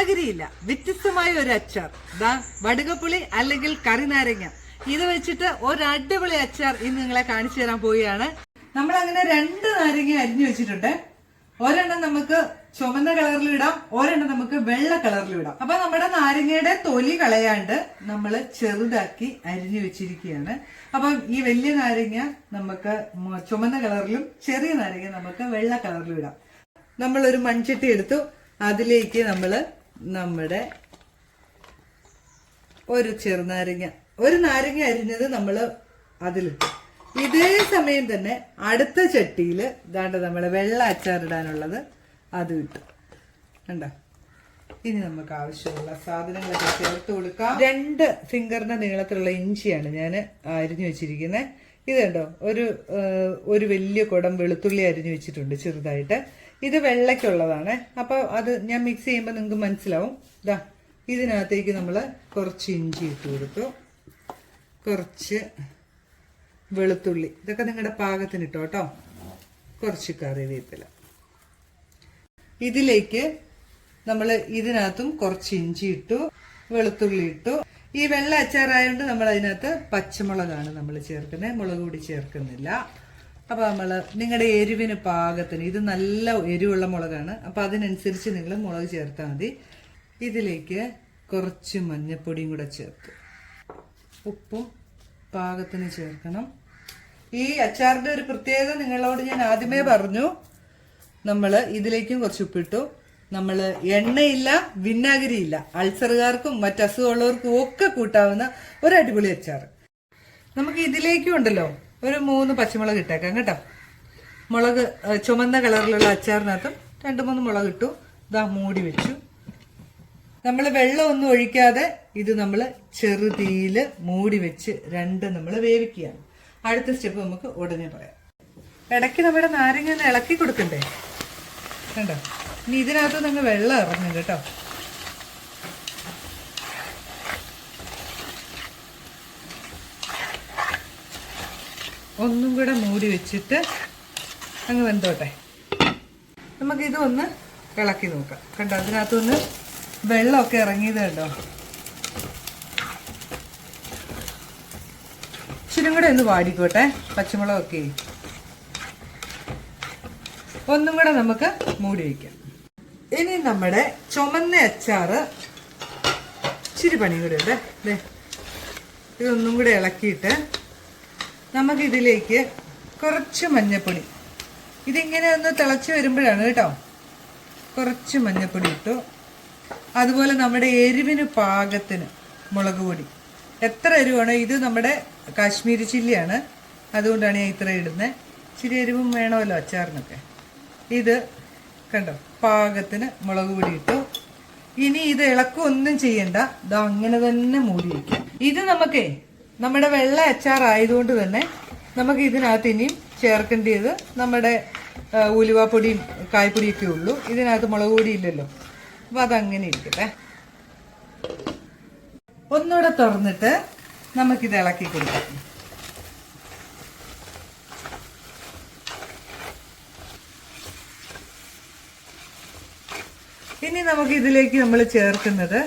വിനാഗിരിയില്ല വ്യത്യസ്തമായ ഒരു അച്ചാർ. ദാ വടുകപ്പുളി അല്ലെങ്കിൽ കറിനാരങ്ങ ഇത് വെച്ചിട്ട് ഒരു അടിപൊളി അച്ചാർ ഇന്ന് നിങ്ങളെ കാണിച്ചു തരാൻ പോവുകയാണ്. നമ്മൾ അങ്ങനെ രണ്ട് നാരങ്ങ അരിഞ്ഞു വെച്ചിട്ടുണ്ട്. ഒരെണ്ണം നമുക്ക് ചുമന്ന കളറിൽ ഇടാം. ഒരെണ്ണം നമുക്ക് വെള്ള കളറിൽ ഇടാം. അപ്പൊ നമ്മുടെ നാരങ്ങയുടെ തൊലി കളയാണ്ട് നമ്മൾ ചെറുതാക്കി അരിഞ്ഞു വെച്ചിരിക്കുകയാണ്. അപ്പം ഈ വലിയ നാരങ്ങ നമുക്ക് ചുമന്ന കളറിലും ചെറിയ നാരങ്ങ നമുക്ക് വെള്ള കളറിലും ഇടാം. നമ്മൾ ഒരു മൺചട്ടി എടുത്തു. അതിലേക്ക് നമ്മൾ നമ്മുടെ ഒരു ചെറുനാരങ്ങ ഒരു നാരങ്ങ അരിഞ്ഞത് നമ്മൾ അതിലിട്ടു. ഇതേ സമയം തന്നെ അടുത്ത ചട്ടിയിൽ ഇതാണ്ട് നമ്മൾ വെള്ള അച്ചാറിടാനുള്ളത് അത് ഇട്ടു. കണ്ടോ? ഇനി നമുക്ക് ആവശ്യമുള്ള സാധനങ്ങളൊക്കെ ചേർത്ത് കൊടുക്കാം. രണ്ട് ഫിംഗറിന്റെ നീളത്തിലുള്ള ഇഞ്ചിയാണ് ഞാൻ അരിഞ്ഞു വെച്ചിരിക്കുന്നത് ഇതുണ്ടോ ഒരു ഒരു വലിയ കുടം വെളുത്തുള്ളി അരിഞ്ഞു വെച്ചിട്ടുണ്ട് ചെറുതായിട്ട്. ഇത് വെള്ളയ്ക്കുള്ളതാണ്. അപ്പോൾ അത് ഞാൻ മിക്സ് ചെയ്യുമ്പോൾ നിങ്ങൾക്ക് മനസ്സിലാവും. ഇതാ ഇതിനകത്തേക്ക് നമ്മൾ കുറച്ച് ഇഞ്ചി ഇട്ട് കൊടുത്തു. കുറച്ച് വെളുത്തുള്ളി. ഇതൊക്കെ നിങ്ങളുടെ പാകത്തിന് ഇട്ടോ കേട്ടോ കുറച്ച് കറിവേപ്പില. ഇതിലേക്ക് നമ്മൾ ഇതിനകത്തും കുറച്ച് ഇഞ്ചി ഇട്ടു വെളുത്തുള്ളി ഇട്ടു. ഈ വെള്ള അച്ചാറായതുകൊണ്ട് നമ്മൾ അതിനകത്ത് പച്ചമുളകാണ് നമ്മൾ ചേർക്കുന്നത് മുളക് പൊടി ചേർക്കുന്നില്ല. അപ്പോൾ നമ്മൾ നിങ്ങളുടെ എരിവിന് പാകത്തിന് ഇത് നല്ല എരിവുള്ള മുളകാണ്. അപ്പോൾ അതിനനുസരിച്ച് നിങ്ങൾ മുളക് ചേർത്താൽ മതി. ഇതിലേക്ക് കുറച്ച് മഞ്ഞൾപ്പൊടിയും കൂടെ ചേർത്ത്. ഉപ്പും പാകത്തിന് ചേർക്കണം. ഈ അച്ചാറിന്റെ ഒരു പ്രത്യേകത നിങ്ങളോട് ഞാൻ ആദ്യമേ പറഞ്ഞു. നമ്മൾ ഇതിലേക്കും കുറച്ച് ഉപ്പിട്ടു. നമ്മൾ എണ്ണയില്ല ഇല്ല അൾസറുകാർക്കും മറ്റസുഖമുള്ളവർക്കും ഒക്കെ കൂട്ടാവുന്ന ഒരു അടിപൊളി അച്ചാർ നമുക്ക് ഇതിലേക്കും ഉണ്ടല്ലോ. ഒരു മൂന്ന് പച്ചമുളക് ഇട്ടേക്കാം കേട്ടോ. മുളക് ചുമന്ന കളറിലുള്ള അച്ചാറിനകത്തും രണ്ട് മൂന്ന് മുളക് ഇട്ടു. ഇതാ മൂടി വെച്ചു. നമ്മൾ വെള്ളമൊന്നും ഒഴിക്കാതെ ഇത് നമ്മൾ ചെറുതീയിൽ മൂടി വെച്ച് രണ്ട് നമ്മൾ വേവിക്കുകയാണ്. അടുത്ത സ്റ്റെപ്പ് നമുക്ക് ഉടനെ പറയാം. ഇടയ്ക്ക് നമ്മുടെ നാരങ്ങ ഇളക്കി കൊടുക്കണ്ടേ? കണ്ടോ? ഇനി ഇതിനകത്ത് നിങ്ങൾ വെള്ളം ഇറങ്ങും കേട്ടോ. ഒന്നും കൂടെ മൂടി വെച്ചിട്ട് അങ്ങ് വെന്തോട്ടെ. നമുക്കിത് ഒന്ന് ഇളക്കി നോക്കാം. കണ്ടോ അതിനകത്തുനിന്ന് വെള്ളമൊക്കെ ഇറങ്ങിയത് കണ്ടോ ഇച്ചിരി കൂടെ ഒന്ന് വാടിക്കോട്ടെ പച്ചമുളകൊക്കെ. ഒന്നും കൂടെ നമുക്ക് മൂടി വയ്ക്കാം ഇനി നമ്മുടെ ചുമന്ന അച്ചാറ് ഇച്ചിരി പണി കൂടെ ഉണ്ട്. ഇതൊന്നും കൂടെ ഇളക്കിയിട്ട് നമുക്കിതിലേക്ക് കുറച്ച് മഞ്ഞപ്പൊടി. ഇതിങ്ങനെ ഒന്ന് തിളച്ച് വരുമ്പോഴാണ് കേട്ടോ. കുറച്ച് മഞ്ഞപ്പൊടി ഇട്ടു. അതുപോലെ നമ്മുടെ എരിവിന് പാകത്തിന് മുളക് പൊടി. എത്ര എരിവാണോ ഇത് നമ്മുടെ കാശ്മീരി ചില്ലിയാണ്. അതുകൊണ്ടാണ് ഞാൻ ഇത്ര ഇടുന്നത് ഇച്ചിരി എരിവും വേണമല്ലോ അച്ചാറിനൊക്കെ. ഇത് കണ്ടോ പാകത്തിന് മുളക് പൊടി ഇട്ടു. ഇനി ഇത് ഇളക്കൊന്നും ചെയ്യണ്ട. ഇത് അങ്ങനെ തന്നെ മൂടി വയ്ക്കാം ഇത് നമുക്കേ നമ്മുടെ വെള്ള അച്ചാർ ആയതുകൊണ്ട് തന്നെ നമുക്ക് ഇതിനകത്ത് ഇനിയും ചേർക്കേണ്ടത് നമ്മുടെ ഉലുവാപ്പൊടിയും കായ്പൊടിയൊക്കെ ഉള്ളൂ. ഇതിനകത്ത് മുളക് പൊടി ഇല്ലല്ലോ. അപ്പോൾ അതങ്ങനെ ഇരിക്കട്ടെ. ഒന്നുകൂടെ തുറന്നിട്ട് നമുക്കിത് ഇളക്കി കൊടുക്കാം. ഇനി നമുക്ക് ഇതിലേക്ക് നമ്മൾ ചേർക്കുന്നത്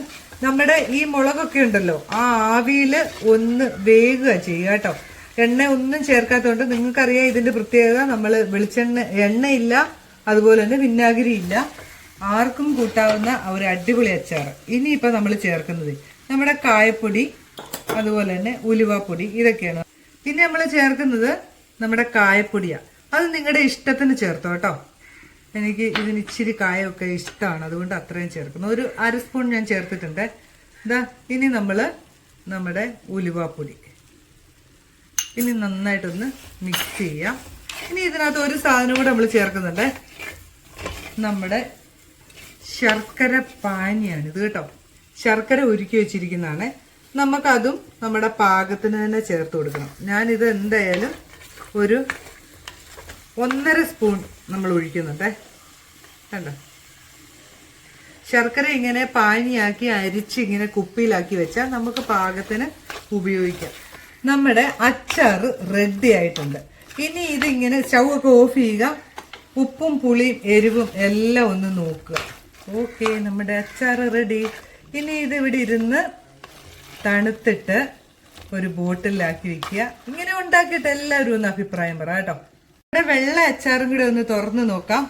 നമ്മുടെ ഈ മുളകൊക്കെ ഉണ്ടല്ലോ ആ ആവിയിൽ ഒന്ന് വേകുക ചെയ്യുക കേട്ടോ. എണ്ണ ഒന്നും ചേർക്കാത്തതുകൊണ്ട് നിങ്ങൾക്കറിയാം ഇതിന്റെ പ്രത്യേകത നമ്മൾ വെളിച്ചെണ്ണ എണ്ണയില്ല അതുപോലെ തന്നെ വിന്നാഗിരി ഇല്ല. ആർക്കും കൂട്ടാവുന്ന ഒരു അടിപൊളി അച്ചാർ ഇനിയിപ്പോൾ നമ്മൾ ചേർക്കുന്നത് നമ്മുടെ കായപ്പൊടി അതുപോലെ തന്നെ ഉലുവാപ്പൊടി ഇതൊക്കെയാണ്. പിന്നെ നമ്മൾ ചേർക്കുന്നത് നമ്മുടെ കായപ്പൊടിയാണ് അത് നിങ്ങളുടെ ഇഷ്ടത്തിന് ചേർത്തോ കേട്ടോ. എനിക്ക് ഇതിന് ഇച്ചിരി കായമൊക്കെ ഇഷ്ടമാണ് അതുകൊണ്ട് അത്രയും ചേർക്കുന്നു. ഒരു അര സ്പൂൺ ഞാൻ ചേർത്തിട്ടുണ്ട്. ഇതാ ഇനി നമ്മൾ നമ്മുടെ ഉലുവാപ്പൊടി. ഇനി നന്നായിട്ടൊന്ന് മിക്സ് ചെയ്യാം. ഇനി ഇതിനകത്ത് ഒരു സാധനം കൂടെ നമ്മൾ ചേർക്കുന്നുണ്ട്. നമ്മുടെ ശർക്കര പാനിയാണ് ഇത് കേട്ടോ. ശർക്കര ഒരുക്കി വെച്ചിരിക്കുന്നതാണ്. നമുക്കതും നമ്മുടെ പാകത്തിന് തന്നെ ചേർത്ത് കൊടുക്കണം. ഞാനിത് എന്തായാലും ഒരു ഒന്നര സ്പൂൺ നമ്മൾ ഒഴിക്കുന്നുണ്ടേ. കണ്ടോ? ശർക്കര ഇങ്ങനെ പാനിയാക്കി അരിച്ച് ഇങ്ങനെ കുപ്പിയിലാക്കി വെച്ചാൽ നമുക്ക് പാകത്തിന് ഉപയോഗിക്കാം. നമ്മുടെ അച്ചാർ റെഡി ആയിട്ടുണ്ട്. ഇനി ഇതിങ്ങനെ ചവൊക്കെ ഓഫ് ചെയ്യുക. ഉപ്പും പുളിയും എരിവും എല്ലാം ഒന്ന് നോക്കുക. ഓക്കെ നമ്മുടെ അച്ചാർ റെഡി ഇനി ഇത് ഇവിടെ ഇരുന്ന് തണുത്തിട്ട് ഒരു ബോട്ടിലാക്കി വെക്കുക. ഇങ്ങനെ ഉണ്ടാക്കിയിട്ട് എല്ലാവരും ഒന്ന് അഭിപ്രായം പറ കേട്ടോ. ഇവിടെ വെള്ള അച്ചാറും കൂടെ ഒന്ന് തുറന്ന് നോക്കാം.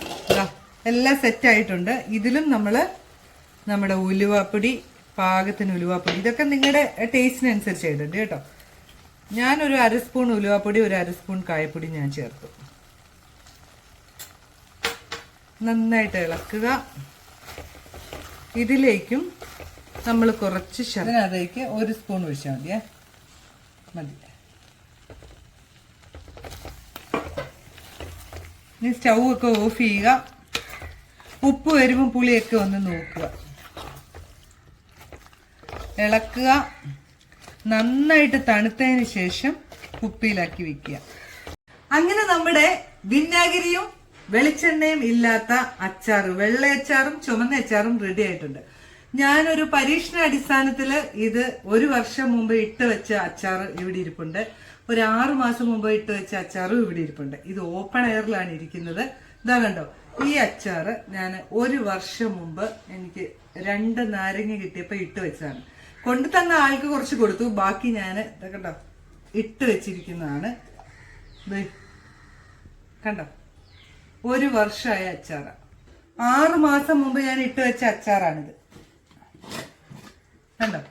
എല്ലാം സെറ്റ് ആയിട്ടുണ്ട്. ഇതിലും നമ്മൾ നമ്മുടെ ഉലുവാപ്പൊടി പാകത്തിന് ഉലുവാപ്പൊടി. ഇതൊക്കെ നിങ്ങളുടെ ടേസ്റ്റിനനുസരിച്ച് ഇടുന്നുണ്ട് കേട്ടോ. ഞാനൊരു അര സ്പൂൺ ഉലുവാപ്പൊടി ഒരു അര സ്പൂൺ കായപ്പൊടി ഞാൻ ചേർത്തു. നന്നായിട്ട് ഇളക്കുക. ഇതിലേക്കും നമ്മൾ കുറച്ച് ശർക്കരയിലേക്ക് ഒരു സ്പൂൺ ഒഴിച്ചാൽ മതിയേ. മതി. ഇനി സ്റ്റൗ ഒക്കെ ഓഫ് ചെയ്യുക. ഉപ്പ് വരുമ്പോൾ പുളിയൊക്കെ ഒന്ന് നോക്കുക. ഇളക്കുക. നന്നായിട്ട് തണുത്തതിന് ശേഷം കുപ്പിയിലാക്കി വെക്കുക. അങ്ങനെ നമ്മുടെ വിന്നാഗിരിയും വെളിച്ചെണ്ണയും ഇല്ലാത്ത അച്ചാറ് വെള്ള അച്ചാറും ചുമന്ന അച്ചാറും റെഡി ആയിട്ടുണ്ട്. ഞാനൊരു പരീക്ഷണ അടിസ്ഥാനത്തിൽ ഇത് ഒരു വർഷം മുമ്പ് ഇട്ട് വെച്ച അച്ചാറ് ഇവിടെ ഇരിപ്പുണ്ട്. ഒരു ആറു മാസം മുമ്പ് ഇട്ട് വെച്ച അച്ചാറും ഇവിടെ ഇരിപ്പുണ്ട്. ഇത് ഓപ്പൺ എയറിലാണ് ഇരിക്കുന്നത്. ഇതാ കണ്ടോ? ഈ അച്ചാറ് ഞാൻ ഒരു വർഷം മുമ്പ് എനിക്ക് രണ്ട് നാരങ്ങ കിട്ടിയപ്പോൾ ഇട്ട് വെച്ചതാണ്. കൊണ്ടു തന്ന ആൾക്ക് കുറച്ച് കൊടുത്തു. ബാക്കി ഞാൻ കണ്ടോ ഇട്ട് വെച്ചിരിക്കുന്നതാണ്. കണ്ടോ? ഒരു വർഷമായ അച്ചാറ. ആറു മാസം മുമ്പ് ഞാൻ ഇട്ട് വെച്ച അച്ചാറാണിത്. കണ്ടോ?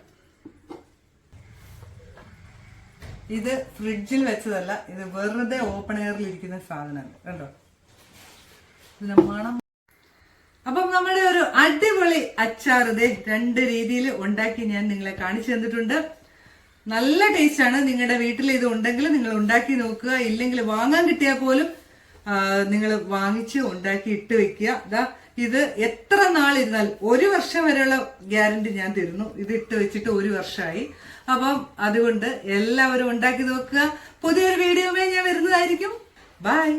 ഇത് ഫ്രിഡ്ജിൽ വെച്ചതല്ല ഇത് വെറുതെ ഓപ്പൺ എയറിൽ ഇരിക്കുന്ന സാധനമാണ്. കണ്ടോ? ഇതിന് മണം അടിപൊളി അച്ചാർ ഇതേ രണ്ട് രീതിയിൽ ഉണ്ടാക്കി ഞാൻ നിങ്ങളെ കാണിച്ചു തന്നിട്ടുണ്ട്. നല്ല ടേസ്റ്റ് ആണ്. നിങ്ങളുടെ വീട്ടിൽ ഇത് ഉണ്ടെങ്കിൽ നിങ്ങൾ ഉണ്ടാക്കി നോക്കുക. ഇല്ലെങ്കിൽ വാങ്ങാൻ കിട്ടിയാൽ പോലും നിങ്ങൾ വാങ്ങിച്ച് ഉണ്ടാക്കി ഇട്ട് വെക്കുക. ദാ ഇത് എത്ര നാൾ ഇരുന്നാൽ ഒരു വർഷം വരെയുള്ള ഗ്യാരണ്ടി ഞാൻ തരുന്നു. ഇത് ഇട്ട് വെച്ചിട്ട് ഒരു വർഷമായി. അപ്പം അതുകൊണ്ട് എല്ലാവരും ഉണ്ടാക്കി നോക്കുക. പുതിയൊരു വീഡിയോ ഞാൻ വരുന്നതായിരിക്കും. ബൈ